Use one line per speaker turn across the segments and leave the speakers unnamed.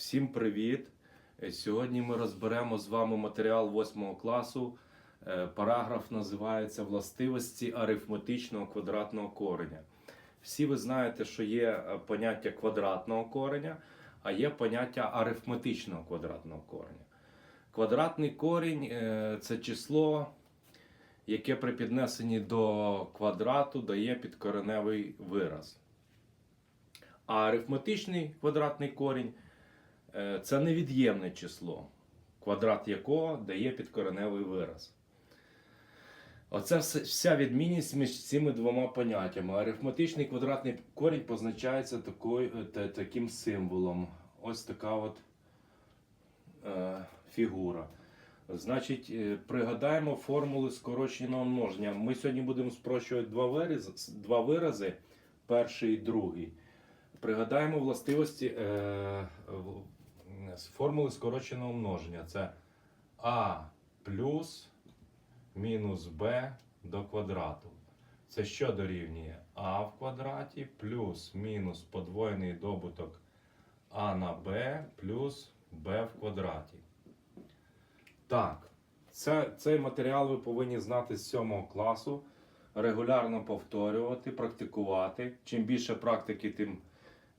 Всім привіт! Е, Сьогодні ми розберемо з вами матеріал 8 класу. Е, Параграф називається Властивості арифметичного квадратного кореня. Всі ви знаєте, що є е, поняття квадратного кореня, а є поняття арифметичного квадратного кореня. Квадратний корінь це число, яке при піднесенні до квадрату дає підкореневий вираз. А арифметичний квадратний корінь це невід'ємне число, квадрат якого дає підкореневий вираз. Оце вся відмінність між цими двома поняттями. Арифметичний квадратний корінь позначається такою, е, та- таким символом. Ось така от е, фігура. Значить, е, пригадаємо формули скороченого множення. Ми сьогодні будемо спрощувати два вирази, два вирази перший і другий. Пригадаємо властивості е, з формули скороченого множення. Це а плюс мінус b до квадрату. Це що дорівнює а в квадраті плюс мінус подвоєний добуток а на b плюс b в квадраті. Так, це, цей матеріал ви повинні знати з 7 класу, регулярно повторювати, практикувати. Чим більше практики, тим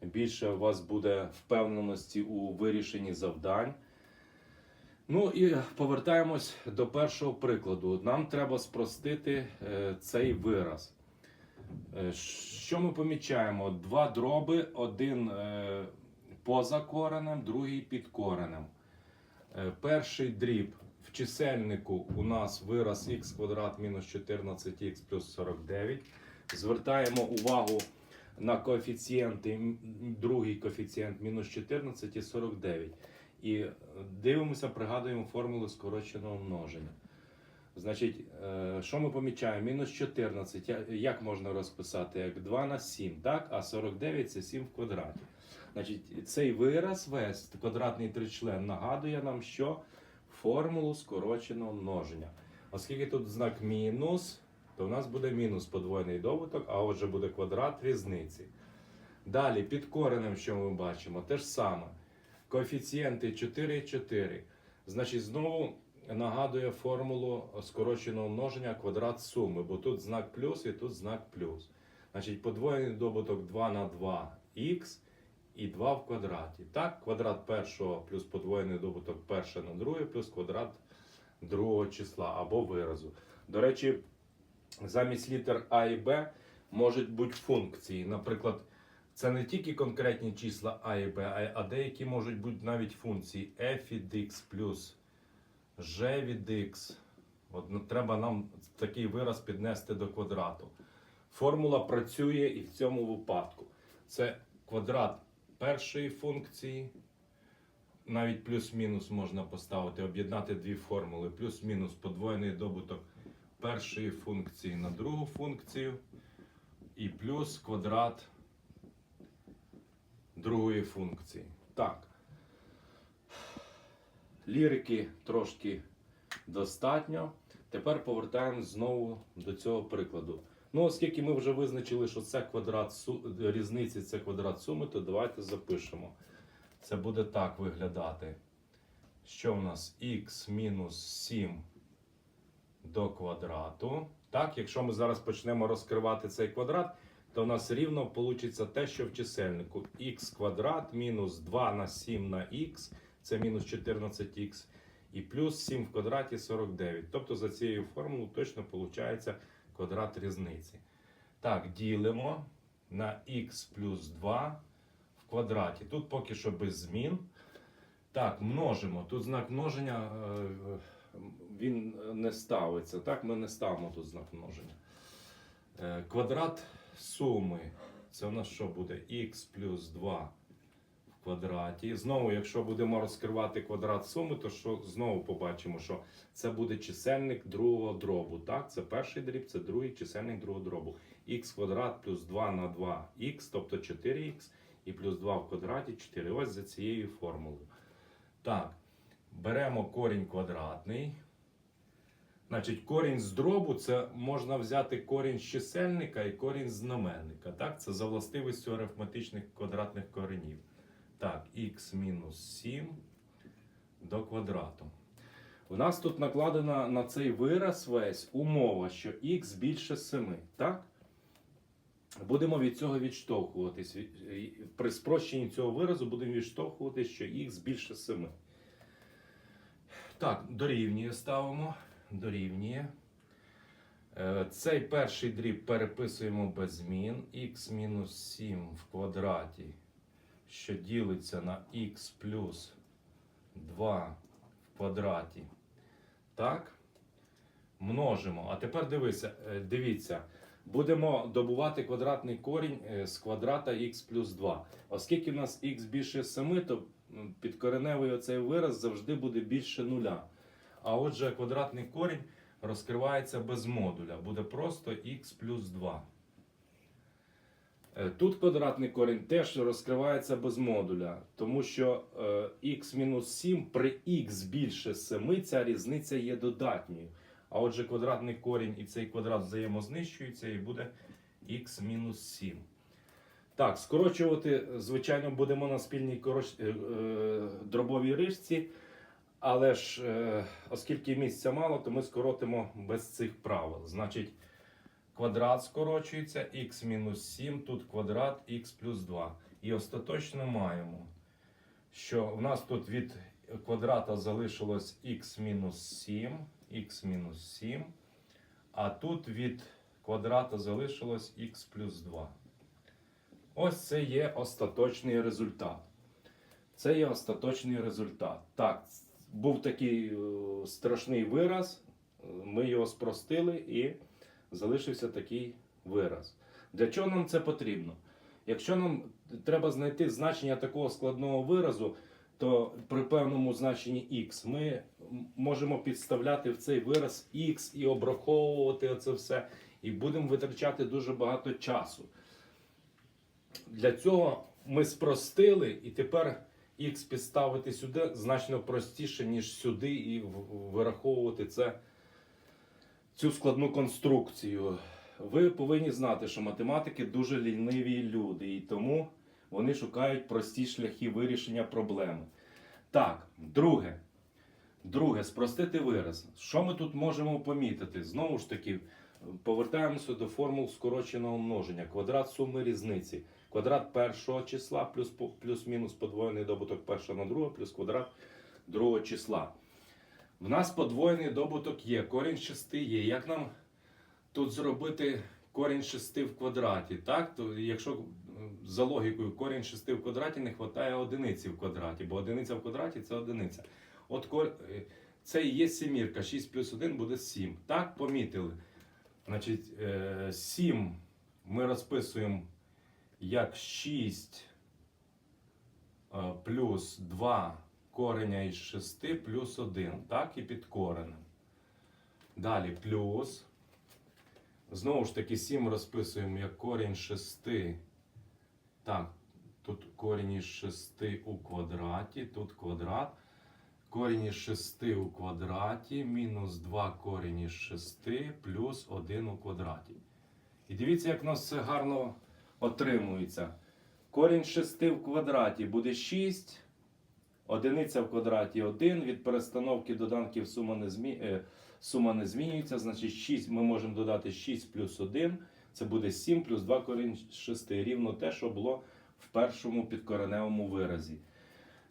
більше у вас буде впевненості у вирішенні завдань. Ну і повертаємось до першого прикладу. Нам треба спростити е, цей вираз. Е, Що ми помічаємо? Два дроби, один е, поза коренем, другий під коренем. Перший дріб в чисельнику у нас вираз х квадрат мінус 14х плюс 49. Звертаємо увагу на коефіцієнти. Другий коефіцієнт мінус 14 і 49. І е, дивимося, пригадуємо формулу скороченого множення. Значить, е, що ми помічаємо? Мінус 14. Як можна розписати? Як 2 на 7, так? А 49 це 7 в квадраті. Значить, цей вираз весь, квадратний тричлен, нагадує нам, що формулу скороченого множення. Оскільки тут знак мінус, то в нас буде мінус подвоєний добуток, а отже буде квадрат різниці. Далі, під коренем, що ми бачимо? Те ж саме. Коефіцієнти 4 і 4. Значить, знову нагадує формулу скороченого множення квадрат суми, бо тут знак плюс і тут знак плюс. Значить, подвоєний добуток 2 на 2 х і 2 в квадраті. Так, квадрат першого плюс подвоєний добуток перше на друге, плюс квадрат другого числа або виразу. До речі, замість літер А і Б можуть бути функції. Наприклад, це не тільки конкретні числа А і Б, а- деякі можуть бути навіть функції f від x плюс g від x. От ну, треба нам такий вираз піднести до квадрату. Формула працює і в цьому випадку. Це квадрат першої функції. Навіть плюс-мінус можна поставити, об'єднати дві формули. Плюс-мінус подвоєний добуток першої функції на другу функцію. І плюс квадрат другої функції. Так. Лірики трошки достатньо. Тепер повертаємось знову до цього прикладу. Ну, оскільки ми вже визначили, що це квадрат су... різниці, це квадрат суми, то давайте запишемо. Це буде так виглядати. Що в нас х мінус 7 до квадрату. Так, якщо ми зараз почнемо розкривати цей квадрат, то в нас рівно вийде те, що в чисельнику х квадрат мінус 2 на 7 на х, це мінус 14х, і плюс 7 в квадраті 49. Тобто за цією формулою точно виходить квадрат різниці. Так, ділимо на х плюс 2 в квадраті. Тут поки що без змін. Так, множимо. Тут знак множення е, він не ставиться. Так, ми не ставимо тут знак множення. Е, Квадрат суми. Це у нас що буде? х плюс 2 в квадраті. Знову, якщо будемо розкривати квадрат суми, то що знову побачимо, що це буде чисельник другого дробу. Так, це перший дріб, це другий чисельник другого дробу. х квадрат плюс 2 на 2х, тобто 4х, і плюс 2 в квадраті 4. Ось за цією формулою. Так, беремо корінь квадратний. Значить, корінь з дробу це можна взяти корінь з чисельника і корінь знаменника. Так? Це за властивістю арифметичних квадратних коренів. Так, х мінус 7 до квадрату. У нас тут накладена на цей вираз весь умова, що х більше 7, так? Будемо від цього відштовхуватись. При спрощенні цього виразу будемо відштовхуватись, що х більше 7. Так, дорівнює ставимо. Дорівнює. Е, Цей перший дріб переписуємо без змін. х мінус 7 в квадраті, що ділиться на х плюс 2 в квадраті. Так. Множимо. А тепер дивися, е, дивіться. Будемо добувати квадратний корінь е, з квадрата х плюс 2. Оскільки в нас х більше 7, то м, підкореневий оцей вираз завжди буде більше нуля. А отже, квадратний корінь розкривається без модуля. Буде просто х плюс 2. Е, Тут квадратний корінь теж розкривається без модуля, тому що е, х мінус 7 при х більше 7 ця різниця є додатньою. А отже, квадратний корінь і цей квадрат взаємознищуються і буде х мінус 7. Так, скорочувати, звичайно, будемо на спільній е, дробовій рижці. Але ж, е, оскільки місця мало, то ми скоротимо без цих правил. Значить, квадрат скорочується, х мінус 7, тут квадрат х плюс 2. І остаточно маємо, що в нас тут від квадрата залишилось х мінус 7, х мінус 7, а тут від квадрата залишилось х плюс 2. Ось це є остаточний результат. Це є остаточний результат. Так, був такий е, страшний вираз, ми його спростили і залишився такий вираз. Для чого нам це потрібно? Якщо нам треба знайти значення такого складного виразу, то при певному значенні x ми можемо підставляти в цей вираз x і обраховувати оце все, і будемо витрачати дуже багато часу. Для цього ми спростили, і тепер x підставити сюди значно простіше, ніж сюди, і вираховувати це, цю складну конструкцію. Ви повинні знати, що математики дуже ліниві люди, і тому вони шукають прості шляхи вирішення проблеми. Так, друге. Друге, спростити вираз. Що ми тут можемо помітити? Знову ж таки, повертаємося до формул скороченого множення. Квадрат суми різниці. Квадрат першого числа плюс плюс-мінус подвоєний добуток першого на друге, плюс квадрат другого числа. В нас подвоєний добуток є, корінь 6 є. Як нам тут зробити корінь 6 в квадраті? Так? То якщо е, за логікою корінь 6 в квадраті не вистачає одиниці в квадраті, бо одиниця в квадраті це одиниця. От е, це і є сімірка, 6 плюс 1 буде 7. Так, помітили. Значить, е, 7 ми розписуємо як 6 е, плюс 2 кореня із 6 плюс 1. Так, і під коренем. Далі плюс. Знову ж таки, 7 розписуємо як корінь 6. Так, тут корінь із 6 у квадраті, тут квадрат. Корінь із 6 у квадраті, мінус 2 корінь із 6, плюс 1 у квадраті. І дивіться, як у нас все гарно отримується. Корінь 6 в квадраті буде 6. Одиниця в квадраті 1. Від перестановки доданків сума не, змі... е, сума не змінюється. Значить, 6 ми можемо додати 6 плюс 1. Це буде 7 плюс 2 корінь 6. Рівно те, що було в першому підкореневому виразі.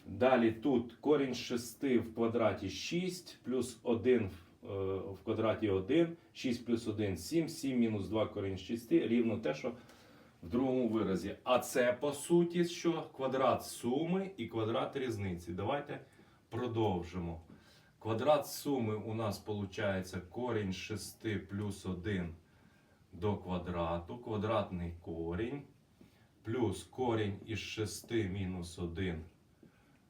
Далі тут корінь 6 в квадраті 6, плюс 1 в, е, в квадраті 1, 6 плюс 1 7, 7 мінус 2 корінь 6, рівно те, що в другому виразі. А це по суті, що квадрат суми і квадрат різниці. Давайте продовжимо. Квадрат суми у нас виходить корінь 6 плюс 1 до квадрату, квадратний корінь, плюс корінь із 6 мінус 1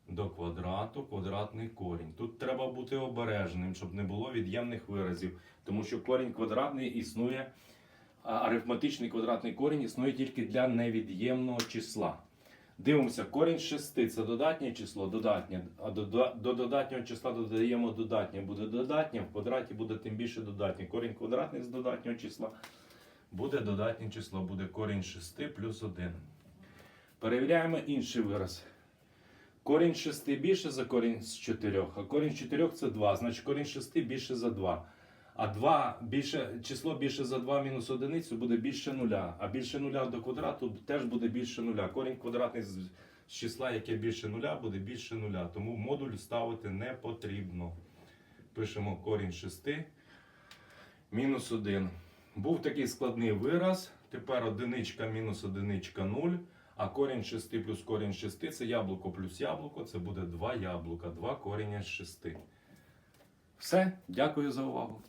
до квадрату, квадратний корінь. Тут треба бути обережним, щоб не було від'ємних виразів, тому що корінь квадратний існує, арифметичний квадратний корінь існує тільки для невід'ємного числа. Дивимося, корінь 6 це додатнє число, додатнє. А до, до, до додатнього числа додаємо додатнє, буде додатнє, в квадраті буде тим більше додатнє. Корінь квадратний з додатнього числа буде додатнє число, буде корінь 6 плюс 1. Перевіряємо інший вираз. Корінь 6 більше за корінь з 4, а корінь 4 це 2, значить корінь 6 більше за 2. А 2 більше, число більше за 2 мінус одиницю буде більше нуля. А більше нуля до квадрату теж буде більше нуля. Корінь квадратний з числа, яке більше нуля, буде більше нуля. Тому модуль ставити не потрібно. Пишемо корінь 6 мінус 1. Був такий складний вираз. Тепер одиничка мінус одиничка 0. А корінь 6 плюс корінь 6 це яблуко плюс яблуко. Це буде 2 яблука, 2 коріння з 6. Все, дякую за увагу.